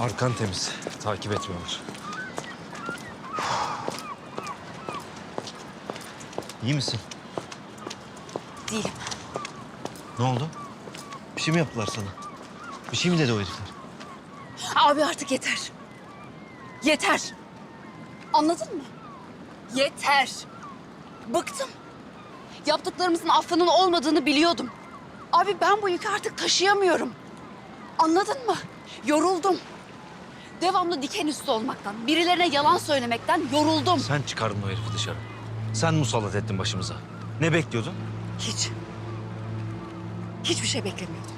Arkan temiz. Takip etmiyorlar. İyi misin? Değilim. Ne oldu? Bir şey mi yaptılar sana? Bir şey mi dedi o herifler? Abi artık yeter. Yeter. Anladın mı? Yeter. Bıktım. Yaptıklarımızın affının olmadığını biliyordum. Abi ben bu yükü artık taşıyamıyorum. Anladın mı? Yoruldum. Devamlı diken üstü olmaktan, birilerine yalan söylemekten yoruldum. Sen çıkardın o herifi dışarı. Sen musallat ettin başımıza. Ne bekliyordun? Hiç. Hiçbir şey beklemiyordum.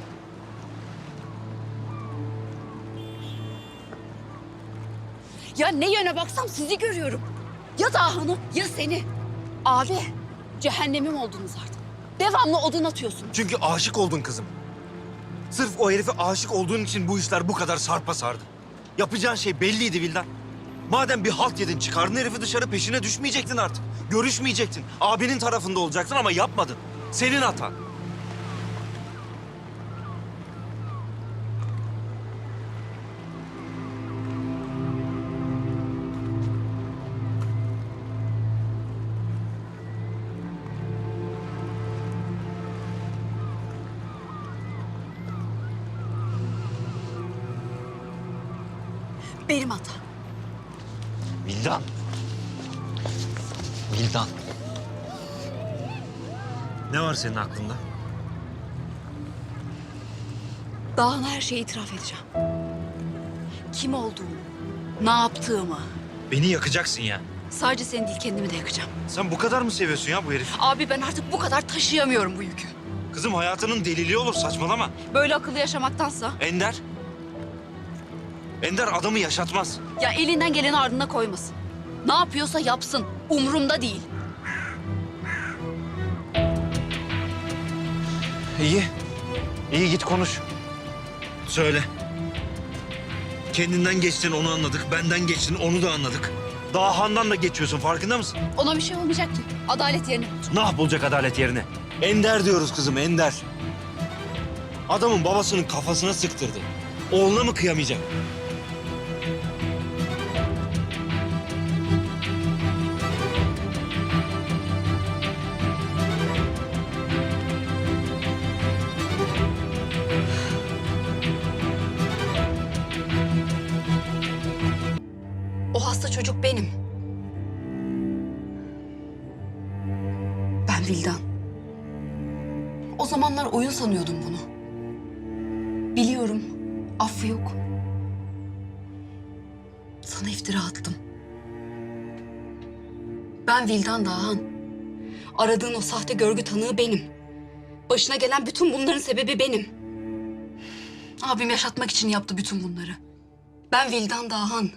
Ya ne yöne baksam sizi görüyorum. Ya Dahan'ı ya seni. Abi cehennemim oldunuz artık. Devamlı odun atıyorsun. Çünkü aşık oldun kızım. Sırf o herife aşık olduğun için bu işler bu kadar sarpa sardı. Yapacağın şey belliydi Vildan. Madem bir halt yedin çıkardın herifi dışarı peşine düşmeyecektin artık. Görüşmeyecektin. Abinin tarafında olacaktın ama yapmadın. Senin hatan. Benim hatam. Vildan. Vildan. Ne var senin aklında? Dahan'a her şeyi itiraf edeceğim. Kim olduğumu, ne yaptığımı. Beni yakacaksın ya. Sadece seni değil kendimi de yakacağım. Sen bu kadar mı seviyorsun ya bu herifi? Abi ben artık bu kadar taşıyamıyorum bu yükü. Kızım hayatının deliliği olur saçmalama. Böyle akıllı yaşamaktansa Ender. Ender adamı yaşatmaz. ya elinden geleni ardına koymasın. Ne yapıyorsa yapsın. Umurumda değil. İyi. İyi git konuş. Söyle. Kendinden geçtin onu anladık. Benden geçtin onu da anladık. Daha Han'dan da geçiyorsun farkında mısın? Ona bir şey olmayacak ki. Adalet yerine. Ne yapılacak adalet yerine? Ender diyoruz kızım Ender. Adamın babasının kafasına sıktırdı. Oğluna mı kıyamayacak? Çocuk benim. Ben Vildan. O zamanlar oyun sanıyordum bunu. Biliyorum. Affı yok. Sana iftira attım. Ben Vildan Dağhan. Aradığın o sahte görgü tanığı benim. Başına gelen bütün bunların sebebi benim. Abim yaşatmak için yaptı bütün bunları. Ben Vildan Dağhan.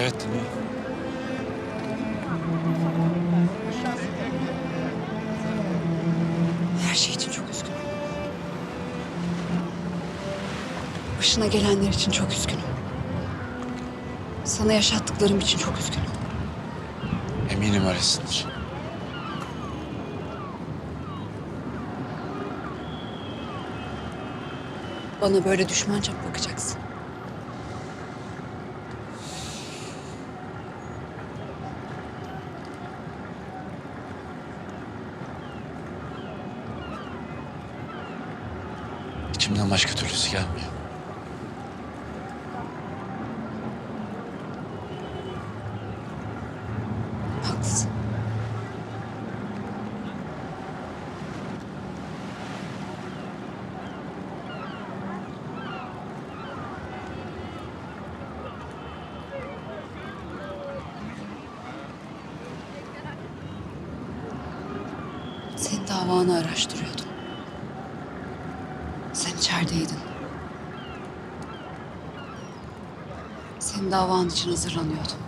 Evet dinliyorum. Her şey için çok üzgünüm. Başına gelenler için çok üzgünüm. Sana yaşattıklarım için çok üzgünüm. Eminim öylesindir. Bana böyle düşmanca mı bakacaksın? İçimden başka türlüsü gelmiyor. Haklısın. Senin davanı araştırıyordum. Sen içerideydin. Senin davan için hazırlanıyordum.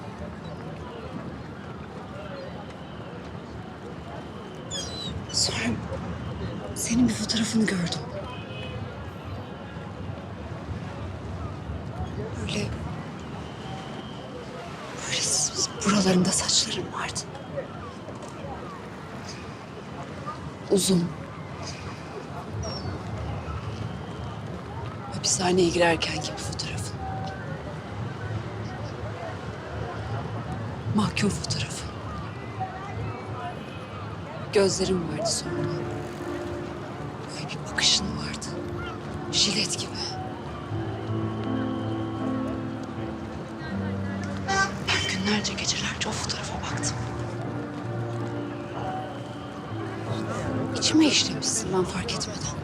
Sonra senin bir fotoğrafını gördüm. Böyle... Böyle buralarında saçların vardı. Uzun. Hapishaneye girerken gibi fotoğrafın. Mahkum fotoğrafı. Gözlerim vardı sonra. Böyle bir bakışın vardı. Jilet gibi. Ben günlerce gecelerce o fotoğrafa baktım. İçime işlemişsin ben fark etmeden.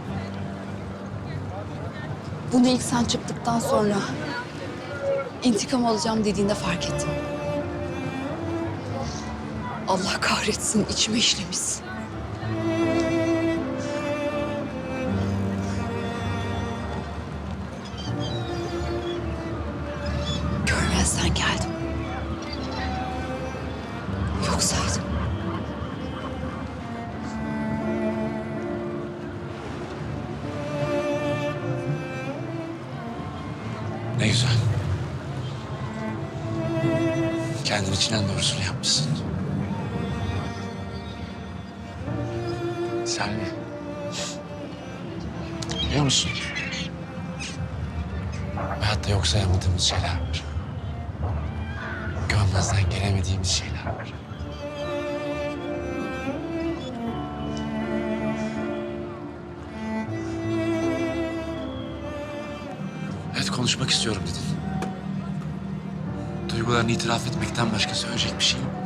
Bunu ilk sen çıktıktan sonra intikam alacağım dediğinde fark ettim. Allah kahretsin içime işlemişsin. Görmezden geldim. Yok için en doğrusunu yapmışsın. Selvi. Biliyor musun? Hayatta yok sayamadığımız şeyler var. Görmezden gelemediğimiz şeyler var. Evet konuşmak istiyorum dedin. Duygularını itiraf etmekten başka söyleyecek bir şey yok.